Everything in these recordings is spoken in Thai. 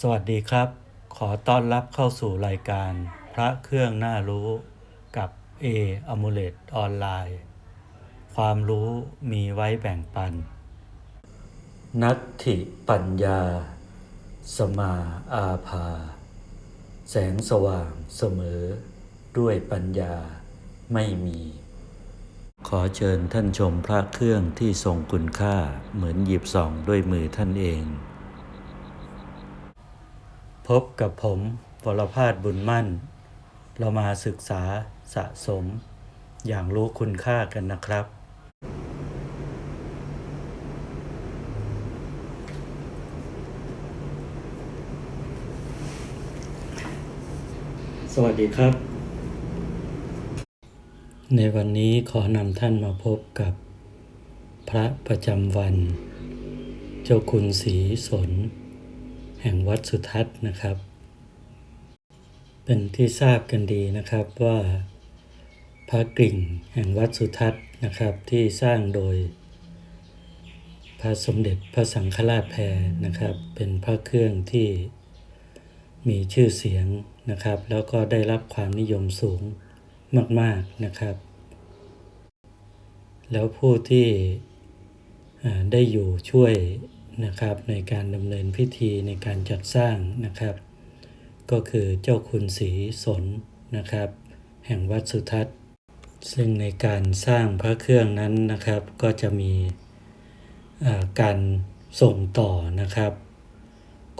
สวัสดีครับ ขอต้อนรับเข้าสู่รายการพระเครื่องน่ารู้กับ A a m u l e t ออนไลน์ ความรู้มีไว้แบ่งปัน นัตถิปัญญา สมาอาภา แสงสว่างเสมอ ด้วยปัญญาไม่มี ขอเชิญท่านชมพระเครื่องที่ทรงคุณค่าเหมือนหยิบส่องด้วยมือท่านเอง พบกับผมวรพาสบุญมั่น เรามาศึกษาสะสม อย่างรู้คุณค่ากันนะครับ สวัสดีครับ ในวันนี้ขอนำท่านมาพบกับ พระประจำวัน เจ้าคุณศรีสน แห่งวัดสุทัศน์นะครับ เป็นที่ทราบกันดีนะครับว่าพระกริ่งแห่งวัดสุทัศน์นะครับที่สร้างโดย พระสมเด็จพระสังฆราชแพรนะครับ เป็นพระเครื่องที่มีชื่อเสียงนะครับ แล้วก็ได้รับความนิยมสูงมาก ๆนะครับ แล้วผู้ที่ได้อยู่ช่วย นะครับในการดำเนินพิธีในการจัดสร้างนะครับ ก็คือเจ้าคุณศรีสนนะครับ แห่งวัดสุทัศน์ ซึ่งในการสร้างพระเครื่องนั้นนะครับ ก็จะมีการส่งต่อนะครับ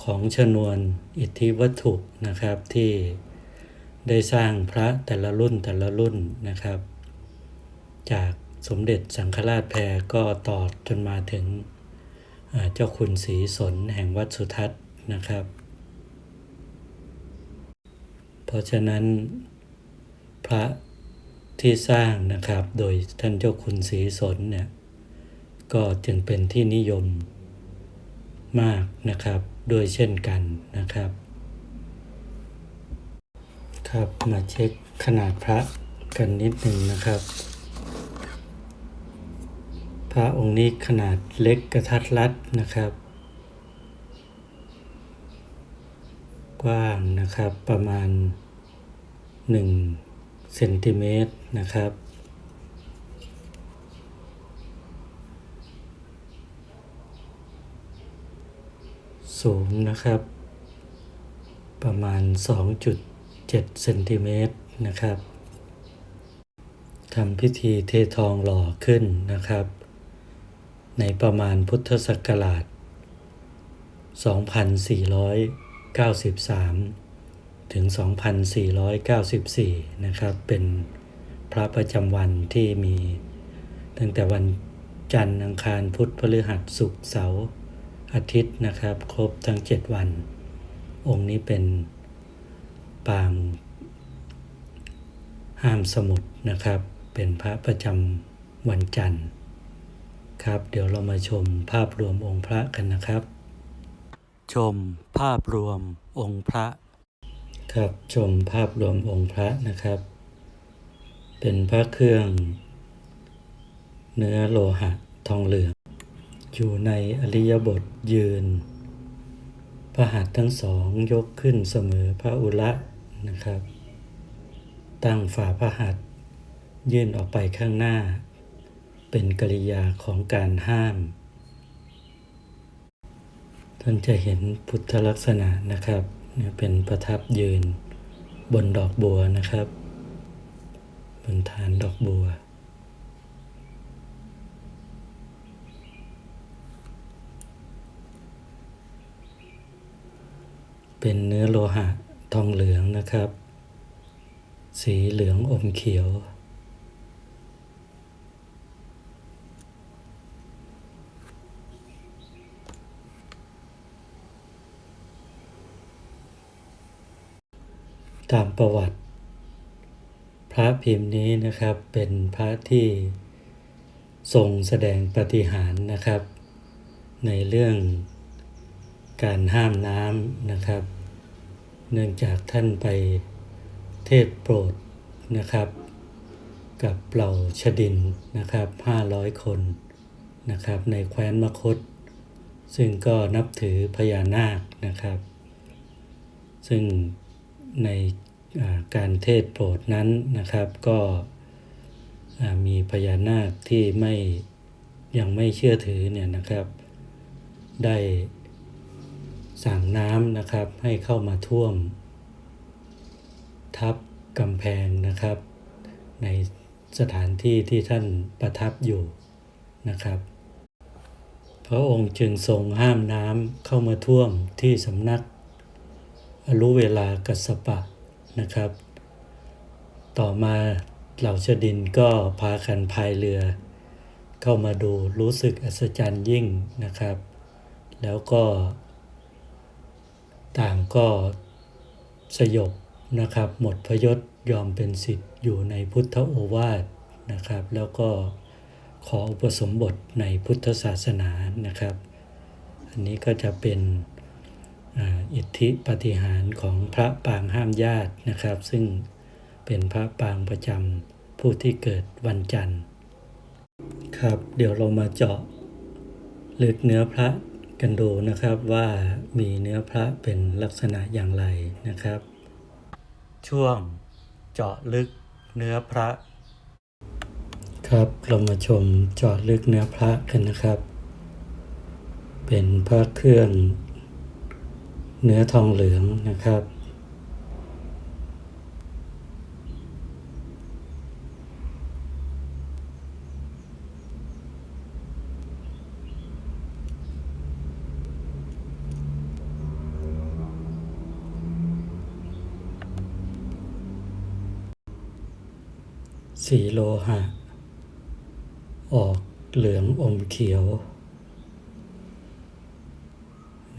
ของชนวนอิทธิวัตถุนะครับที่ได้สร้างพระแต่ละรุ่นแต่ละรุ่นนะครับ จากสมเด็จสังฆราชแพรก็ต่อจนมาถึง เจ้าคุณศรีสนแห่งวัดสุทัศน์นะครับ เพราะฉะนั้นพระที่สร้างนะครับโดยท่านเจ้าคุณศรีสนเนี่ยก็จึงเป็นที่นิยมมากนะครับด้วยเช่นกันนะครับ ครับมาเช็คขนาดพระกันนิดหนึ่งนะครับ พระองค์นี้ขนาดเล็กกระทัดรัดนะครับ กว้างนะครับประมาณ1เซนติเมตรนะครับ สูงนะครับ ประมาณ 2.7เซนติเมตรนะครับทำพิธีเททองหล่อขึ้นนะครับ ในประมาณพุทธศักราช 2493 ถึง 2494 นะครับ เป็นพระประจำวันที่มี ตั้งแต่วันจันทร์อังคารพุธพฤหัสศุกร์เสาร์อาทิตย์นะครับ ครบทั้ง 7 วัน องค์นี้เป็นปางห้ามสมุดนะครับ เป็นพระประจำวันจันทร์ ครับ เดี๋ยวเรามาชมภาพรวมองค์พระกันนะครับ ชมภาพรวมองค์พระ ครับชมภาพรวมองค์พระนะครับ เป็นพระเครื่อง เนื้อโลหะทองเหลืองอยู่ในอริยบทยืน พระหัตถ์ทั้งสองยกขึ้นเสมอพระอุระนะครับ ตั้งฝ่าพระหัตถ์ยื่นออกไปข้างหน้า เป็นกริยาของการห้าม ท่านจะเห็นพุทธลักษณะนะครับเนี่ยเป็นประทับยืนบนดอกบัวนะครับ บนฐานดอกบัว เป็นเนื้อโลหะทองเหลืองนะครับ สีเหลืองอมเขียว ตามประวัติ พระพิมพ์นี้นะครับเป็นพระที่ทรงแสดงปฏิหารนะครับ ในเรื่องการห้ามน้ำนะครับ เนื่องจากท่านไปเทศโปรดนะครับ กับเหล่าชดินนะครับ 500 คนนะครับ ในแคว้นมคต ซึ่งก็นับถือพญานาคนะครับ ซึ่ง ในการเทศโปรดนั้นนะครับ ก็มีพญานาคที่ไม่ยังไม่เชื่อถือเนี่ยนะครับ ได้สั่งน้ำนะครับให้เข้ามาท่วม ทับกำแพงนะครับ ในสถานที่ที่ท่านประทับอยู่นะครับ พระองค์จึงทรงห้ามน้ำเข้ามาท่วมที่สำนัก รุเวลากัสปะนะครับ ต่อมาเหล่าชดินก็พากันพายเรือ เข้ามาดูรู้สึกอัศจรรย์ยิ่งนะครับ แล้วก็ ต่างก็สยบนะครับ หมดพยศยอมเป็นสิทธิ์อยู่ในพุทธโอวาทนะครับ แล้วก็ขออุปสมบทในพุทธศาสนานะครับ อันนี้ก็จะเป็น อิทธิปฏิหารของพระปางห้ามญาตินะครับ ซึ่งเป็นพระปางประจำผู้ที่เกิดวันจันทร์ ครับเดี๋ยวเรามาเจาะลึกเนื้อพระกันดูนะครับว่ามีเนื้อพระเป็นลักษณะอย่างไรนะครับ ช่วงเจาะลึกเนื้อพระ ครับเรามาชมเจาะลึกเนื้อพระกันนะครับ เป็นพระเครื่อง เนื้อทองเหลืองนะครับ สีโลหะ ออกเหลืองอมเขียว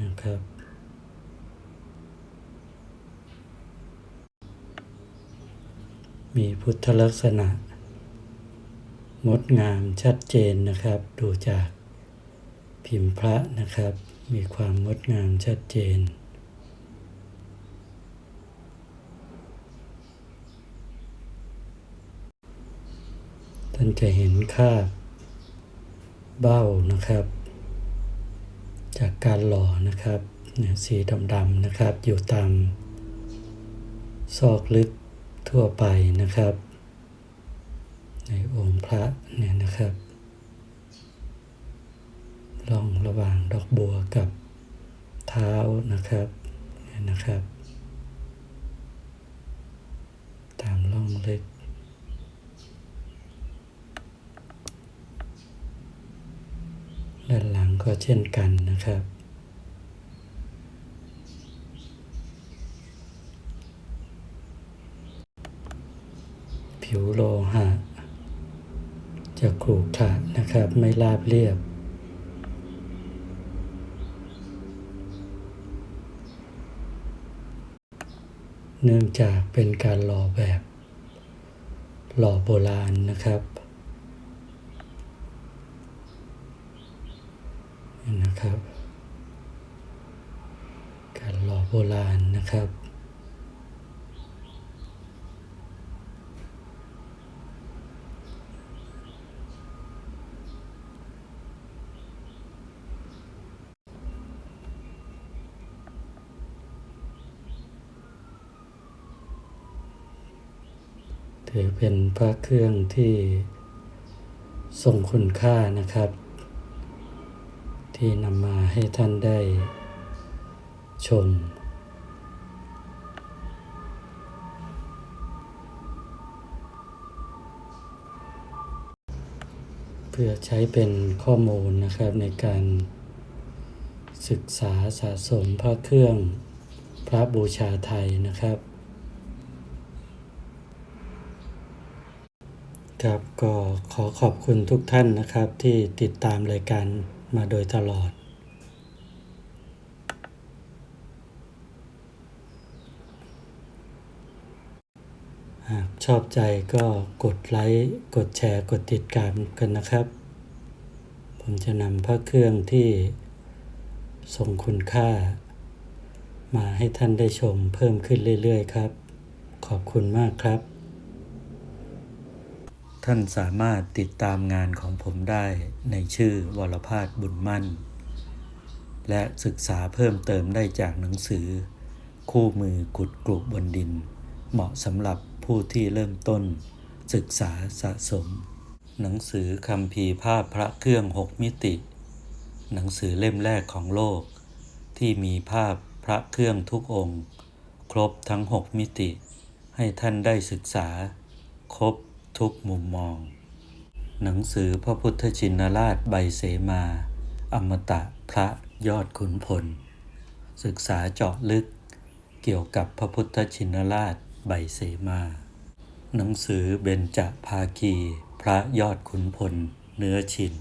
นะครับ มีพุทธลักษณะ งดงามชัดเจนนะครับ ดูจากพิมพ์พระนะครับ มีความงดงามชัดเจนท่านจะเห็นคาบเบ้านะครับ จากการหล่อนะครับสีดำๆนะครับ อยู่ตามซอกลึก ทั่วไปนะครับ ในองค์พระเนี่ยนะครับร่องระหว่างดอกบัวกับเท้านะครับเนี่ยนะครับ ตามร่องเลึกด้านหลังก็เช่นกันนะครับ ผิวโลหะ จะขรุขระนะครับ ไม่ราบเรียบ เนื่องจากเป็นการหล่อแบบ หล่อโบราณนะครับนะครับ การหล่อโบราณนะครับ ถือเป็นพระเครื่องที่ทรงคุณค่านะครับ ที่นำมาให้ท่านได้ชม เพื่อใช้เป็นข้อมูลนะครับในการศึกษาสะสมพระเครื่องพระบูชาไทยนะครับ ครับก็ขอขอบคุณทุกท่านนะครับที่ติดตามรายการมาโดยตลอด หากชอบใจก็กดไลค์ กดแชร์ กดติดตามกันนะครับ ผมจะนำพระเครื่องที่ทรงคุณค่า มาให้ท่านได้ชมเพิ่มขึ้นเรื่อยๆครับ ขอบคุณมากครับ ท่านสามารถติดตามงานของผมได้ในชื่อวรภาสบุญมั่น และศึกษาเพิ่มเติมได้จากหนังสือ คู่มือขุดกลุบนดิน เหมาะสำหรับผู้ที่เริ่มต้น ศึกษาสะสม หนังสือคำพีภาพพระเครื่องหกมิติ หนังสือเล่มแรกของโลก ที่มีภาพพระเครื่องทุกองค์ ครบทั้งหกมิติ ให้ท่านได้ศึกษา ครบ ทุกมุมมอง หนังสือพระพุทธชินราชใบเสมา อมตะพระยอดขุนพล ศึกษาเจาะลึกเกี่ยวกับพระพุทธชินราชใบเสมา หนังสือเบญจภาคี พระยอดขุนพล เนื้อชิน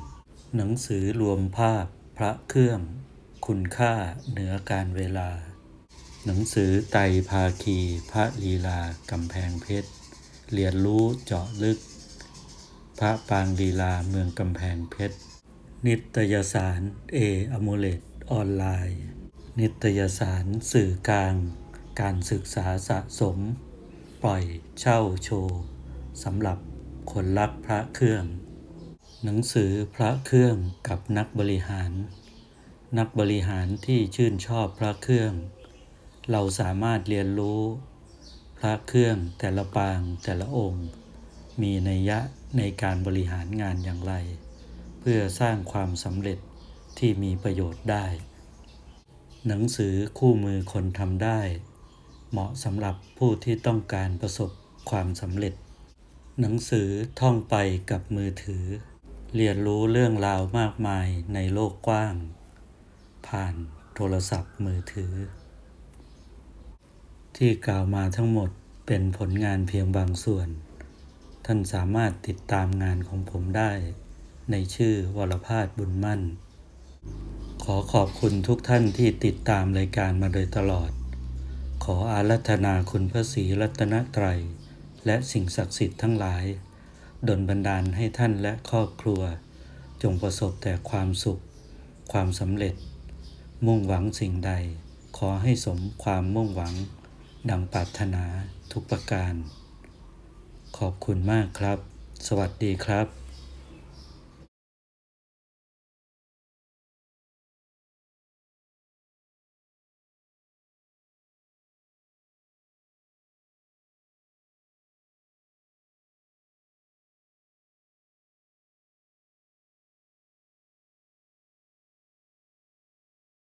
หนังสือรวมภาพพระเครื่อง คุณค่าเหนือการเวลา หนังสือไตภาคี พระลีลากำแพงเพชร เรียนรู้เจาะลึก พระปางลีลาเมืองกำแพงเพชร นิตยสารเออโมเลตออนไลน์ นิตยสารสื่อกลาง การศึกษาสะสม ปล่อยเช่าโชว์สำหรับคนรักพระเครื่อง หนังสือพระเครื่องกับนักบริหาร นักบริหารที่ชื่นชอบพระเครื่อง เราสามารถเรียนรู้ พระเครื่องแต่ละปางแต่ละองค์ มีนัยยะในการบริหารงานอย่างไร เพื่อสร้างความสำเร็จที่มีประโยชน์ได้ หนังสือคู่มือคนทำได้ เหมาะสำหรับผู้ที่ต้องการประสบความสำเร็จ หนังสือท่องไปกับมือถือ เรียนรู้เรื่องราวมากมายในโลกกว้าง ผ่านโทรศัพท์มือถือ ที่กล่าวมาทั้งหมดเป็นผลงานเพียงบางส่วน ท่านสามารถติดตามงานของผมได้ ในชื่อวรพาสบุญมั่น ขอขอบคุณทุกท่านที่ติดตามรายการมาโดยตลอด ขออารัธนาคุณพระศรีรัตนตรัย และสิ่งศักดิ์สิทธิ์ทั้งหลาย ดลบันดาลให้ท่านและครอบครัว จงประสบแต่ความสุข ความสำเร็จ มุ่งหวังสิ่งใด ขอให้สมความมุ่งหวัง ดังปรารถนาทุกประการ ขอบคุณมากครับ สวัสดีครับ